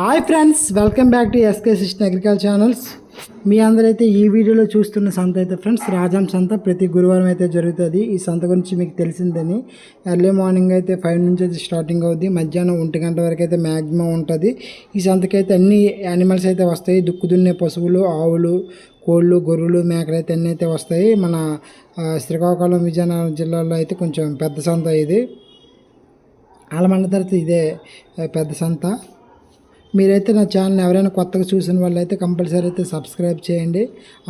Hi friends welcome back to SK సిస్టన్ agriculture channels మీ అందరైతే ఈ వీడియోలో చూస్తున్న సంత అయితే ఫ్రెండ్స్ రాజాం సంత ప్రతి గురువారం అయితే జరుగుతుంది. ఈ సంత గురించి మీకు తెలిసిందని ఎర్లీ మార్నింగ్ అయితే ఫైవ్ నుంచి అయితే స్టార్టింగ్ అవుద్ది. మధ్యాహ్నం ఒంటి గంట వరకు అయితే మ్యాక్సిమం ఉంటుంది. ఈ సంతకైతే అన్ని యానిమల్స్ అయితే వస్తాయి. దుక్కు దున్నే పశువులు ఆవులు కోళ్ళు గొర్రెలు మేకలు అయితే అన్నీ అయితే వస్తాయి. మన శ్రీకాకుళం విజయనగరం జిల్లాలో అయితే కొంచెం పెద్ద సంత ఇది. ఆలమండ తర్వాత ఇదే పెద్ద సంత. మీరైతే నా ఛానల్ ఎవరైనా కొత్తగా చూసిన వాళ్ళైతే కంపల్సరీ అయితే సబ్స్క్రైబ్ చేయండి.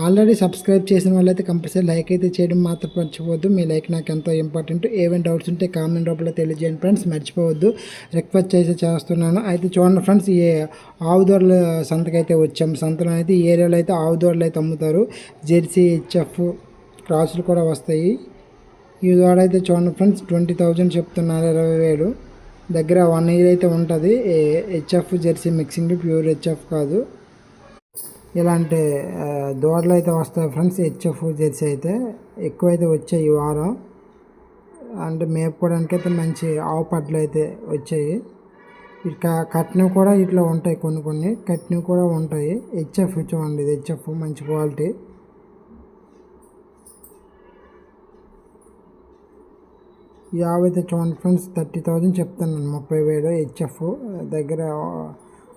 ఆల్రెడీ సబ్స్క్రైబ్ చేసిన వాళ్ళైతే కంపల్సరీ లైక్ అయితే చేయడం మాత్రం మర్చిపోవద్దు. మీ లైక్ నాకు ఎంతో ఇంపార్టెంట్. ఏమైనా డౌట్స్ ఉంటే కామెంట్ రూపంలో తెలియజేయండి ఫ్రెండ్స్. మర్చిపోవద్దు. రిక్వెస్ట్ చేసి చేస్తున్నాను. అయితే చూడండి ఫ్రెండ్స్ ఈ ఆవుదోరల సంతకైతే వచ్చాము సంతలో అయితే ఈ ఏరియాలో అయితే ఆవుదోరలు అయితే అమ్ముతారు. జెర్సీ హెచ్ఎఫ్ క్రాసులు కూడా వస్తాయి. ఈ దూడ అయితే చూడండి ఫ్రెండ్స్ ట్వంటీ థౌజండ్ చెప్తున్నారు. ఇరవై వేలు. దగ్గర వన్ ఇయర్ అయితే ఉంటుంది. HF jersey mixing pure HF కాదు. ఇలాంటి దూడలు అయితే వస్తాయి ఫ్రెండ్స్ హెచ్ఎఫ్ జెర్సీ అయితే. ఎక్కువైతే వచ్చాయి ఈ వారం. అంటే మేపుకోవడానికి అయితే మంచి ఆవు పడ్లు అయితే వచ్చాయి. ఇట్లా కట్టినవి కూడా ఇట్లా ఉంటాయి కొన్ని కొన్ని. కట్నం కూడా ఉంటాయి. హెచ్ఎఫ్ చూడండి ఇది హెచ్ఎఫ్ మంచి క్వాలిటీ ఈ ఆవు చూడండి ఫ్రెండ్స్ థర్టీ థౌజండ్ చెప్తున్నాను. ముప్పై వేలు హెచ్ఎఫ్ దగ్గర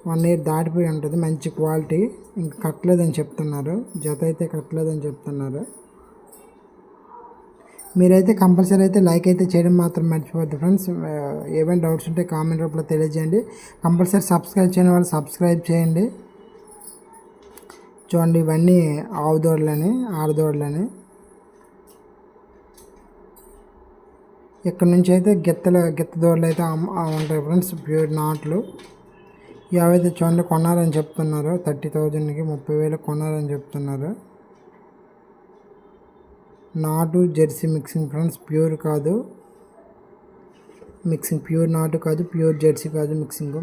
వన్ ఇయర్ దాటిపోయి ఉంటుంది. మంచి క్వాలిటీ. ఇంకా కట్టలేదని చెప్తున్నారు. జత అయితే కట్టలేదని చెప్తున్నారు. మీరైతే కంపల్సరీ అయితే లైక్ అయితే చేయడం మాత్రం మర్చిపోద్దు ఫ్రెండ్స్. ఏమైనా డౌట్స్ ఉంటే కామెంట్ రూపంలో తెలియజేయండి. కంపల్సరీ సబ్స్క్రైబ్ చేయని వాళ్ళు సబ్స్క్రైబ్ చేయండి. చూడండి ఇవన్నీ ఆవు దూడలని ఆడదోడలని ఇక్కడ నుంచి అయితే గిత్తల గిత్త దూడలు అయితే ఉంటాయి ఫ్రెండ్స్ ప్యూర్ నాట్లు. యావైతే చూడండి కొన్నారని చెప్తున్నారు. థర్టీ థౌజండ్కి ముప్పై వేలు కొన్నారని చెప్తున్నారు. నాటు జెర్సీ మిక్సింగ్ ఫ్రెండ్స్ ప్యూర్ కాదు. మిక్సింగ్ ప్యూర్ నాటు కాదు ప్యూర్ జెర్సీ కాదు మిక్సింగ్.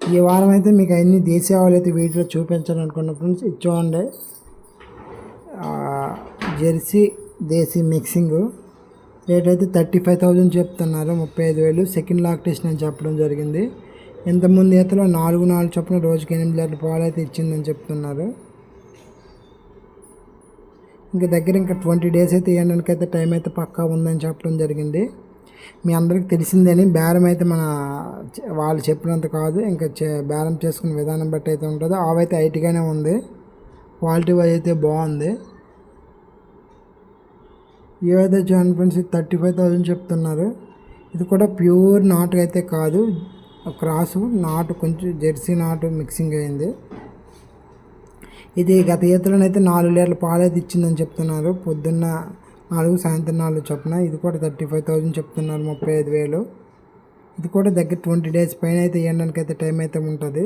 ఈ వారం అయితే మీకు అన్ని దేశీ ఆవులు అయితే వీటిలో చూపించాలనుకున్న ఫ్రెండ్స్ ఇది చూడండి. జెర్సీ దేశీ మిక్సింగ్. రేట్ అయితే థర్టీ ఫైవ్ థౌజండ్ చెప్తున్నారు. ముప్పై ఐదు వేలు. సెకండ్ లాక్టేషన్ అని చెప్పడం జరిగింది. ఇంతకుముందు ఈతలో నాలుగు నాలుగు చొప్పున రోజుకి ఎనిమిది లీటర్ పాలు అయితే ఇచ్చిందని చెప్తున్నారు. ఇంకా దగ్గర ఇంకా ట్వంటీ డేస్ అయితే ఇవ్వడానికి అయితే టైం అయితే పక్కా ఉందని చెప్పడం జరిగింది. మీ అందరికి తెలిసిందని బేరం అయితే మన వాళ్ళు చెప్పినంత కాదు. ఇంకా చే- బేరం చేసుకునే విధానం బట్టి అయితే ఉంటుందో. ఆవైతే ఐటీగానే ఉంది. క్వాలిటీ వైజ్ అయితే బాగుంది. ఏదైతే చూడండి ఫ్రెండ్స్ థర్టీ ఫైవ్ థౌజండ్ చెప్తున్నారు. ఇది కూడా ప్యూర్ నాటు అయితే కాదు. క్రాసు నాటు కొంచెం జెర్సీ నాటు మిక్సింగ్ అయింది. ఇది గత ఈతలోనైతే నాలుగు లీటర్ల పాలు అయితే ఇచ్చిందని చెప్తున్నారు. పొద్దున్న నాలుగు సాయంత్రం నాలుగు చొప్పున. ఇది కూడా థర్టీ ఫైవ్ థౌజండ్ చెప్తున్నారు ముప్పై ఐదు వేలు. ఇది కూడా దగ్గర ట్వంటీ డేస్ పైన అయితే ఇవ్వడానికి అయితే టైం అయితే ఉంటుంది.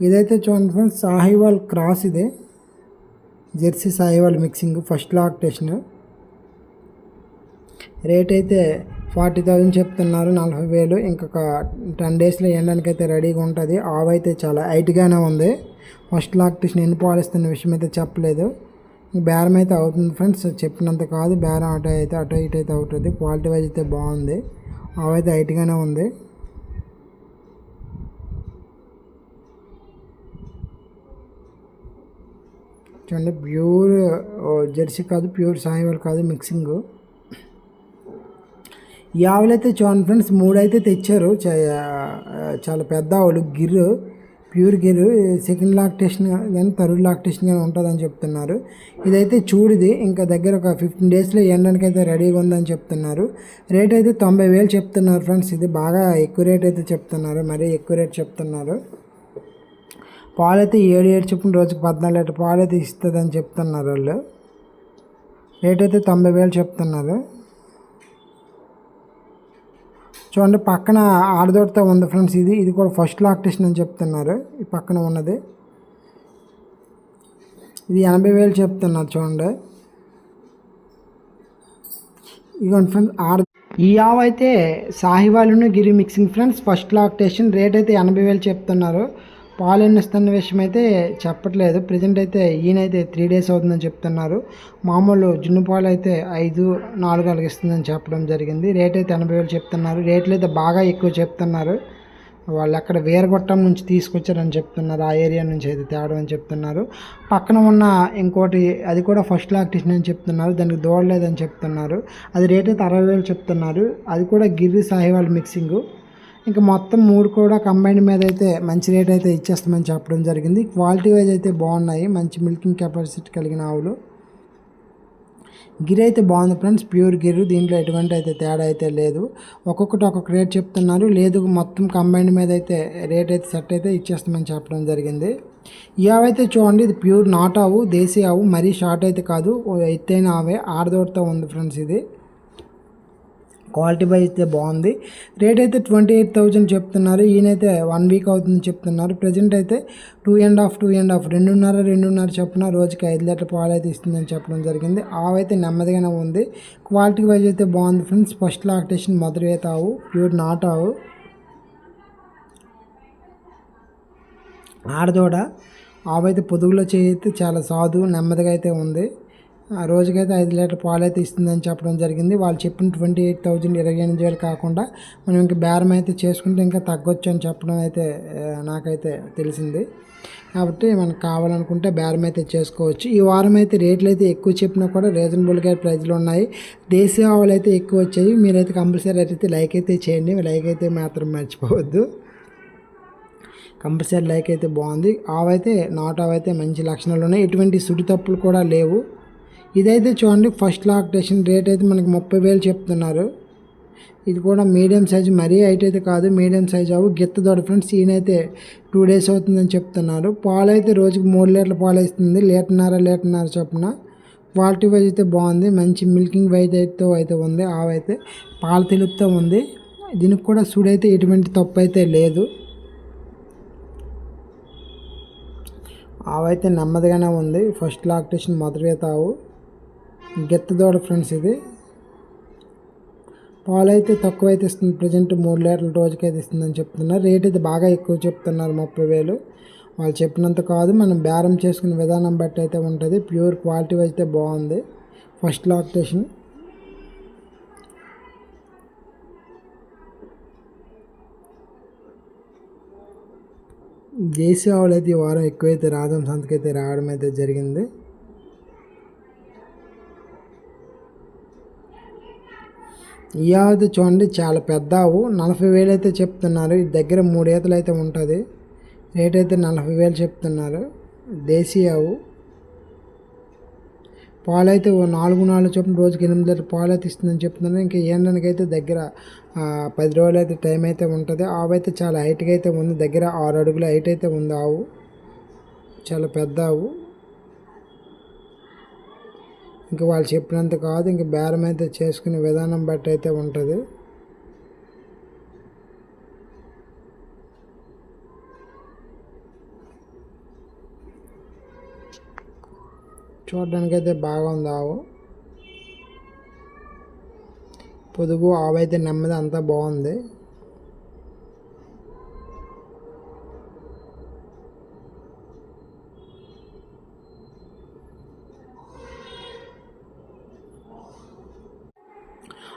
ఇదైతే చూడండి ఫ్రెండ్స్ సాహివాల్ క్రాస్ ఇదే. Jersey Sahiwal mixing first lactation rate అయితే ఫార్టీ థౌజండ్ చెప్తున్నారు నలభై వేలు. ఇంకొక టెన్ డేస్లో వేయడానికి అయితే రెడీగా ఉంటుంది. ఆవు అయితే చాలా హైట్గానే ఉంది. ఫస్ట్ లాక్టేషన్ ఎన్ని పాలిస్తున్న విషయం అయితే చెప్పలేదు. బేరం అయితే అవుతుంది ఫ్రెండ్స్ చెప్పినంత కాదు. బేరం అటు అయితే అటు ఇటు అయితే అవుతుంది. క్వాలిటీ వైజ్ అయితే బాగుంది. ఆవు అయితే హైట్గానే ఉంది. చూడండి ప్యూర్ జెర్సీ కాదు ప్యూర్ సాయివాల్ కాదు మిక్సింగ్. ఈ ఆవులైతే చూడండి ఫ్రెండ్స్ మూడు అయితే తెచ్చారు చాలా పెద్ద ఆవులు Gir pure Gir second lactation కానీ థర్డ్ లాక్టేషన్ కానీ ఉంటుందని చెప్తున్నారు. ఇదైతే చూడిది ఇంకా దగ్గర ఒక ఫిఫ్టీన్ డేస్లో ఎండడానికి అయితే రెడీగా ఉందని చెప్తున్నారు. రేట్ అయితే తొంభై వేలు చెప్తున్నారు ఫ్రెండ్స్ ఇది బాగా ఎక్కువ రేట్ అయితే చెప్తున్నారు మరీ ఎక్కువ రేట్ చెప్తున్నారు. పాలు అయితే ఏడు ఏడు చొప్పున రోజుకి పద్నాలుగు లీటర్ పాలు అయితే ఇస్తుందని చెప్తున్నారు వాళ్ళు. రేట్ అయితే తొంభై వేలు చెప్తున్నారు. చూడండి పక్కన ఆడదోటితో ఉంది ఫ్రెండ్స్ ఇది. ఇది కూడా ఫస్ట్ లాక్టేషన్ అని చెప్తున్నారు. ఈ పక్కన ఉన్నది. ఇది ఎనభై వేలు చెప్తున్నారు చూడండి. ఇదిగోండి ఫ్రెండ్స్ ఆడ ఈ ఆవు అయితే సాహివాలును గిరి mixing friends first lactation rate అయితే ఎనభై వేలు చెప్తున్నారు. పాలు ఇస్తున్న విషయం అయితే చెప్పట్లేదు. ప్రజెంట్ అయితే ఈయనైతే త్రీ డేస్ అవుతుందని చెప్తున్నారు. మామూలు జున్ను పాలు అయితే ఐదు నాలుగు అలాగ ఇస్తుందని చెప్పడం జరిగింది. రేట్ అయితే ఎనభై వేలు చెప్తున్నారు. రేట్లు అయితే బాగా ఎక్కువ చెప్తున్నారు. వాళ్ళు అక్కడ వీరగొట్టం నుంచి తీసుకొచ్చారని చెప్తున్నారు. ఆ ఏరియా నుంచి అయితే తేవడం అని చెప్తున్నారు. పక్కన ఉన్న ఇంకోటి అది కూడా ఫస్ట్ లాక్టిషన్ అని చెప్తున్నారు. దానికి దూడలేదని చెప్తున్నారు. అది రేట్ అయితే అరవై వేలు చెప్తున్నారు. అది కూడా గిర్రి సాహివాల్ మిక్సింగు ఇంకా మొత్తం మూడు కూడా కంబైన్ మీద అయితే మంచి రేట్ అయితే ఇచ్చేస్తామని చెప్పడం జరిగింది. క్వాలిటీ వైజ్ అయితే బాగున్నాయి. మంచి మిల్కింగ్ కెపాసిటీ కలిగిన ఆవులు. గిర్ అయితే బాగుంది ఫ్రెండ్స్. ప్యూర్ గిర్. దీంట్లో ఎటువంటి అయితే తేడా అయితే లేదు. ఒక్కొక్కటి ఒక్కొక్క రేట్ చెప్తున్నారు. లేదు మొత్తం కంబైన్ మీద అయితే రేట్ అయితే సెట్ అయితే ఇచ్చేస్తామని చెప్పడం జరిగింది. ఈ ఆవు అయితే చూడండి. ఇది ప్యూర్ నాట్ ఆవు. దేశీ ఆవు. మరీ షార్ట్ అయితే కాదు. ఎత్తైన ఆవే. ఆడదోడుతో ఉంది ఫ్రెండ్స్ ఇది. క్వాలిటీ వైజ్ అయితే బాగుంది. రేట్ అయితే ట్వంటీ ఎయిట్ థౌజండ్ చెప్తున్నారు. ఈయనైతే వన్ వీక్ అవుతుంది చెప్తున్నారు. ప్రజెంట్ అయితే two and half two and half రెండున్నర రెండున్నర చొప్పున రోజుకి ఐదు లీటర్ పాలు అయితే ఇస్తుందని చెప్పడం జరిగింది. ఆవైతే నెమ్మదిగానే ఉంది. క్వాలిటీ వైజ్ అయితే బాగుంది ఫ్రెండ్స్. ఫస్ట్ లాక్టేషన్ మొదటి అయితే ఆవు ప్యూర్ నాట్ ఆవు. ఆడదోడ ఆవైతే పొదుగులో చేయితే చాలా సాధు నెమ్మదిగా అయితే ఉంది. రోజుకైతే ఐదు లీటర్ పాలు అయితే ఇస్తుందని చెప్పడం జరిగింది. వాళ్ళు చెప్పిన ట్వంటీ ఎయిట్ థౌజండ్ ఇరవై ఎనిమిది వేలు కాకుండా మనం ఇంకా బేరం అయితే చేసుకుంటే ఇంకా తగ్గొచ్చు అని చెప్పడం అయితే నాకైతే తెలిసింది. కాబట్టి మనకు కావాలనుకుంటే బేరం అయితే చేసుకోవచ్చు. ఈ వారం అయితే రేట్లు అయితే ఎక్కువ చెప్పినా కూడా రీజనబుల్గా ప్రైజ్లు ఉన్నాయి. దేశీయ ఆవులు అయితే ఎక్కువ వచ్చాయి. మీరైతే కంపల్సరీ అయితే లైక్ అయితే చేయండి. లైక్ అయితే మాత్రం మర్చిపోవద్దు. కంపల్సరీ లైక్ అయితే బాగుంది. ఆవైతే నాట్ ఆవైతే మంచి లక్షణాలు ఉన్నాయి. ఎటువంటి సుడి తప్పులు కూడా లేవు. ఇదైతే చూడండి ఫస్ట్ లాక్టేషన్ రేట్ అయితే మనకి ముప్పై వేలు చెప్తున్నారు. ఇది కూడా మీడియం సైజు మరీ హైట్ అయితే కాదు మీడియం సైజ్ అవు గిత్త దొడ ఫ్రెండ్స్ ఈయనైతే టూ డేస్ అవుతుందని చెప్తున్నారు. పాలు అయితే రోజుకి మూడు లీటర్ల పాలు ఇస్తుంది లీటర్న్నర లీటర్న్నర చొప్పున. క్వాలిటీ వైజ్ అయితే బాగుంది మంచి మిల్కింగ్ వైజ్ అయితే అయితే ఉంది ఆవైతే పాలు తెలుపుతూ ఉంది. దీనికి కూడా సుడైతే ఎటువంటి తప్పు అయితే లేదు. ఆవైతే నెమ్మదిగానే ఉంది ఫస్ట్ లాక్టేషన్ మొదటిగా తావు. గెత్తదోడ ఫ్రెండ్స్ ఇది. పాలు అయితే తక్కువ అయితే ఇస్తుంది. ప్రజెంట్ మూడు లీటర్ల రోజుకైతే ఇస్తుందని చెప్తున్నారు. రేట్ అయితే బాగా ఎక్కువ చెప్తున్నారు ముప్పై వేలు. వాళ్ళు చెప్పినంత కాదు. మనం బేరం చేసుకునే విధానం బట్టి అయితే ఉంటుంది. ప్యూర్ క్వాలిటీ అయితే బాగుంది. ఫస్ట్ లాక్టేషన్ దేశీ ఆవులు అయితే ఈ వారం ఎక్కువైతే రాజం సంతకైతే రావడం అయితే జరిగింది. ఈ ఆవు చూడండి చాలా పెద్ద ఆవు నలభై వేలు అయితే చెప్తున్నారు. ఇది దగ్గర మూడు ఈతలు అయితే ఉంటుంది. రేట్ అయితే నలభై వేలు చెప్తున్నారు. దేశీ ఆవు పాలు అయితే నాలుగు నాలుగు చొప్పున రోజుకి ఎనిమిది లీటర్ పాలు అయితే ఇస్తుందని చెప్తున్నారు. ఇంకా ఏండానికి అయితే దగ్గర పది రోజులు అయితే టైం అయితే ఉంటుంది. ఆవు అయితే చాలా హైట్గా అయితే ఉంది. దగ్గర ఆరు అడుగుల హైట్ అయితే ఉంది ఆవు. చాలా పెద్ద ఆవు ఇంక వాళ్ళు చెప్పినంత కాదు ఇంక బేరం అయితే చేసుకునే విధానం బట్టి అయితే ఉంటుంది. చూడడానికి అయితే బాగుంది ఆవు. పొదుగు ఆవు అయితే నెమ్మది అంతా బాగుంది.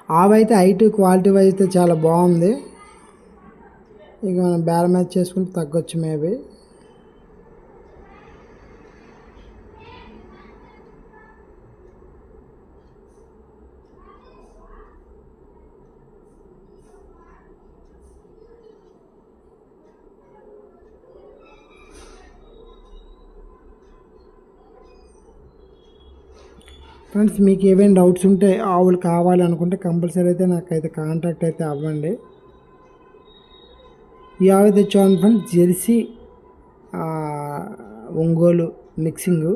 ఆవు అయితే హైట్ క్వాలిటీ వైజ్ అయితే చాలా బాగుంది. ఇక మనం బేరం మ్యాచ్ చేసుకుంటే తగ్గొచ్చు మేబీ. ఫ్రెండ్స్ మీకు ఏవైనా డౌట్స్ ఉంటే ఆవులు కావాలనుకుంటే కంపల్సరీ అయితే నాకైతే కాంటాక్ట్ అయితే అవ్వండి. ఈ ఆవు అయితే చూడండి ఫ్రెండ్స్ జెర్సీ ఒంగోలు మిక్సింగ్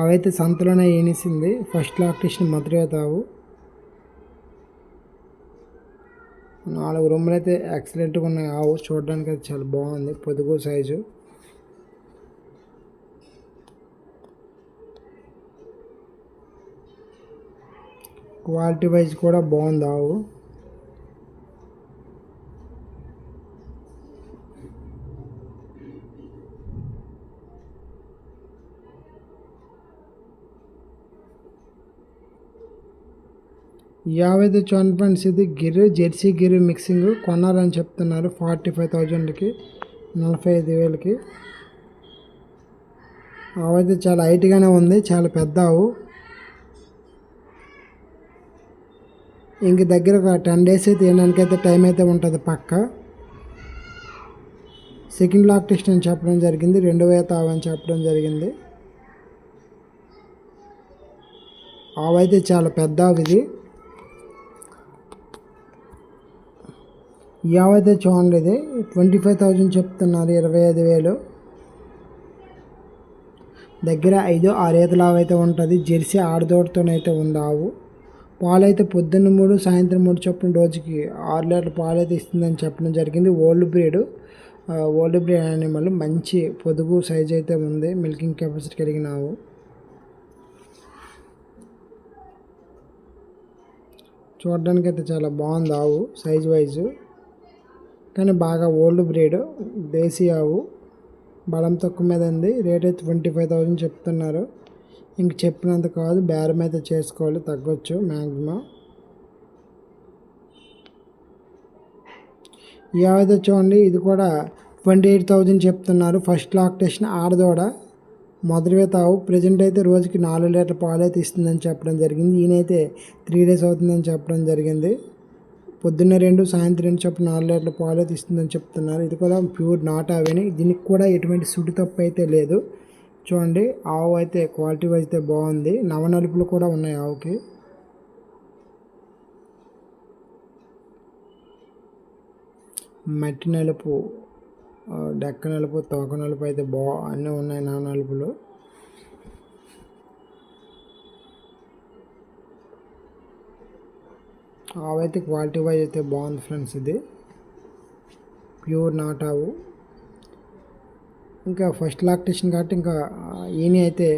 అవైతే సంతలోనే ఏనిసింది. ఫస్ట్ లాక్టేషన్ మధురై తావు నాలుగు రూములు అయితే ఎక్సలెంట్గా ఉన్నాయి. ఆవు చూడడానికి అయితే చాలా బాగుంది. పొదుగు సైజు క్వాలిటీ వైజ్ కూడా బాగుంది ఆవు. యావైతే చూడండి ఫ్రెండ్స్ ఇది గిర్రు జెర్సీ గిర్రు మిక్సింగ్ కొనాలని చెప్తున్నారు ఫార్టీ ఫైవ్ థౌజండ్కి నలభై ఐదు వేలకి. అవైతే చాలా హైట్గానే ఉంది చాలా పెద్ద ఆవు. ఇంక దగ్గర ఒక టెన్ డేస్ అయితే టైం అయితే ఉంటుంది పక్క. సెకండ్ లాక్ టెస్ట్ అని చెప్పడం జరిగింది రెండో వేత ఆవు అని చెప్పడం జరిగింది. అవైతే చాలా పెద్ద ఇది. ఈ చూడండి ఇది ట్వంటీ ఫైవ్ థౌజండ్ చెప్తున్నారు ఇరవై ఐదు వేలు. దగ్గర ఐదు ఆరు అయితే ఉంటుంది జెర్సీ ఆడదోడుతోనైతే ఉంది ఆవు. పాలైతే పొద్దున్న మూడు సాయంత్రం మూడు చొప్పున రోజుకి ఆరు లీటర్ల పాలు అయితే ఇస్తుందని చెప్పడం జరిగింది. Old breed old breed animal. మంచి పొదుగు సైజ్ అయితే ఉంది. మిల్కింగ్ కెపాసిటీ కలిగిన ఆవు చూడడానికి అయితే చాలా బాగుంది ఆవు సైజ్ వైజు. కానీ బాగా ఓల్డ్ బ్రీడ్ దేశీ ఆవు. బలం తక్కువ మీద ఉంది. రేట్ అయితే ట్వంటీ ఫైవ్ థౌజండ్ చెప్తున్నారు. ఇంక చెప్పినంత కాదు బేరం అయితే చేసుకోవాలి తగ్గొచ్చు మ్యాక్సిమం ఏవైతే చూడండి ఇది కూడా ట్వంటీ ఎయిట్ థౌజండ్ చెప్తున్నారు ఫస్ట్ లాక్టేషన్ ఆడదోడ. మొదటివే తావు. ప్రజెంట్ అయితే రోజుకి నాలుగు లీటర్ పాలు అయితే ఇస్తుందని చెప్పడం జరిగింది. ఈయనైతే త్రీ డేస్ అవుతుందని చెప్పడం జరిగింది. పొద్దున్న రెండు సాయంత్రం రెండు చొప్పున నాలుగు లీటర్ల పాలు అయితే ఇస్తుందని చెప్తున్నారు. ఇది కూడా ప్యూర్ నాట్ ఆవేని దీనికి కూడా ఎటువంటి సుడి తప్పు అయితే లేదు. చూడండి ఆవు అయితే క్వాలిటీ వైజ్ అయితే బాగుంది. నవనలుపులు కూడా ఉన్నాయి ఆవుకి. మట్టి నలుపు డెక్క నలుపు తోక నలుపు అయితే బా అన్నీ ఉన్నాయి నా నలుపులు. ఆవు అయితే క్వాలిటీ వైజ్ అయితే బాగుంది ఫ్రెండ్స్ ఇది. ప్యూర్ నాట్ ఆవు. ఇంకా ఫస్ట్ లాక్టేషన్ కాబట్టి ఇంకా ఈయన అయితే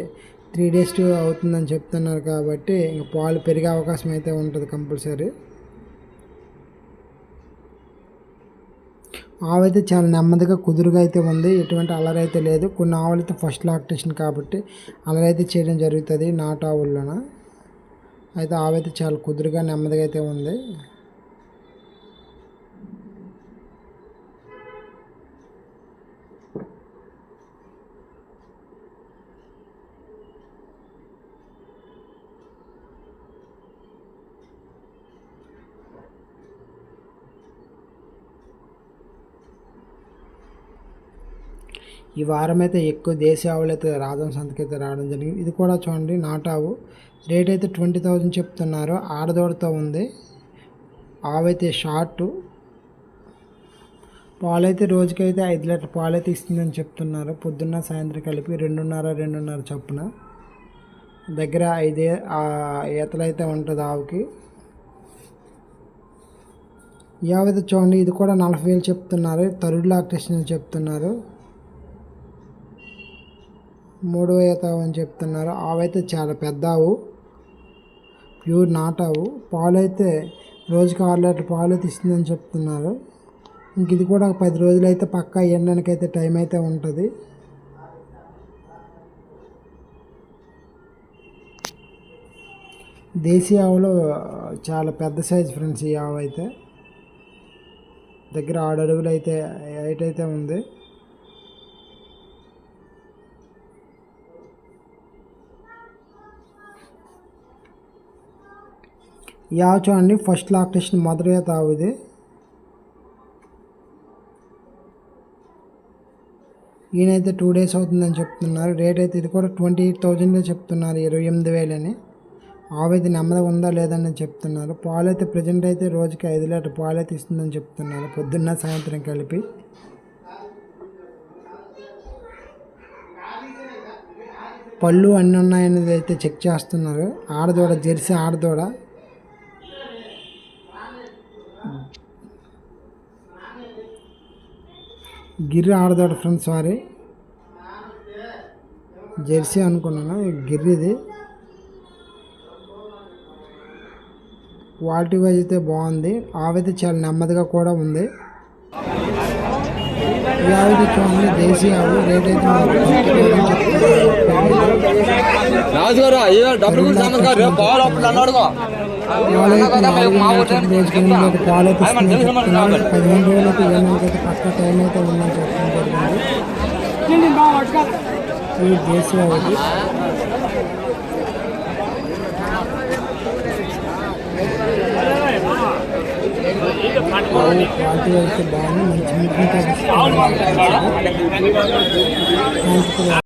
త్రీ డేస్ అవుతుందని చెప్తున్నారు కాబట్టి ఇంకా పాలు పెరిగే అవకాశం అయితే ఉంటుంది కంపల్సరీ. ఆవు అయితే చాలా నెమ్మదిగా కుదురుగా అయితే ఉంది. ఎటువంటి అలర్ అయితే లేదు. కొన్ని ఆవులు అయితే ఫస్ట్ లాక్టేషన్ కాబట్టి అలర్ అయితే చేయడం జరుగుతుంది నాటు ఆవుల్లోన. అయితే ఆవు అయితే చాలా కుదురుగా నెమ్మదిగా అయితే ఉంది. ఈ వారం అయితే ఎక్కువ దేశీ ఆవులు అయితే రాజం సంతకి అయితే రావడం జరిగింది. ఇది కూడా చూడండి నాటావు. రేట్ అయితే ట్వంటీ థౌజండ్ చెప్తున్నారు. ఆడదోడతో ఉంది. ఆవైతే షార్ట్. పాలైతే రోజుకైతే ఐదు లీటర్ పాలైతే ఇస్తుందని చెప్తున్నారు. పొద్దున్న సాయంత్రం కలిపి రెండున్నర రెండున్నర చొప్పున. దగ్గర ఐదే ఆ ఈతలు అయితే ఉంటుంది ఆవుకి. యావైతే చూడండి ఇది కూడా నలభై వేలు చెప్తున్నారు. తరుడు లాక్టేషన్ చెప్తున్నారు. మూడో ఈత అని చెప్తున్నారు. ఆవైతే చాలా పెద్ద ఆవు ప్యూర్ నాటావు. పాలు అయితే రోజుకి ఆరు లీటర్ పాలు అయితే ఇస్తుందని చెప్తున్నారు. ఇంక ఇది కూడా ఒక పది రోజులు అయితే పక్కా ఎండడానికి అయితే టైం అయితే ఉంటుంది. దేశీ ఆవులో చాలా పెద్ద సైజ్ ఫ్రెండ్స్ ఈ ఆవు అయితే దగ్గర ఆరు అడుగులు అయితే హైట్ అయితే ఉంది. ఈ చూడండి ఫస్ట్ లాక్టేషన్ మొదటి ఆవు ఈయనైతే టూ డేస్ అవుతుందని చెప్తున్నారు. రేట్ అయితే ఇది కూడా ట్వంటీ ఎయిట్ థౌజండ్లో చెప్తున్నారు ఇరవై ఎనిమిది వేలని. ఆవు నెమ్మదిగా ఉందా లేదని చెప్తున్నారు. పాలు అయితే ప్రజెంట్ అయితే రోజుకి ఐదు లీటర్ పాలు అయితే ఇస్తుందని చెప్తున్నారు. పొద్దున్న సాయంత్రం కలిపి. పళ్ళు అన్నీ ఉన్నాయనేది అయితే చెక్ చేస్తున్నారు. ఆడదూడ జెర్సీ ఆడదూడ. గిర్రి ఆడతాడు ఫ్రెండ్స్ వారి. జెర్సీ అనుకున్నాను? ఇది గిర్రిది. క్వాలిటీ వైజ్ అయితే బాగుంది. ఆవైతే చాలా నెమ్మదిగా కూడా ఉంది. ఈ ఆవిడ చూడండి దేశీ ఆవు రేట్ అయితే మనకు 20,000 చెప్తున్నారు. రాజుగారు అయ్యో డబ్బులు కూడా సమస్కారం రేపు బాగా అప్పుడు అన్నాడుగా పాలైతే నాలుగు రోజులు రోజుకి పదిహేను ఏమైతే పక్క టైం అయితే ఉందని చెప్పడం జరిగింది ఒకటి క్వాలిటీ అయితే బాగుంది మంచి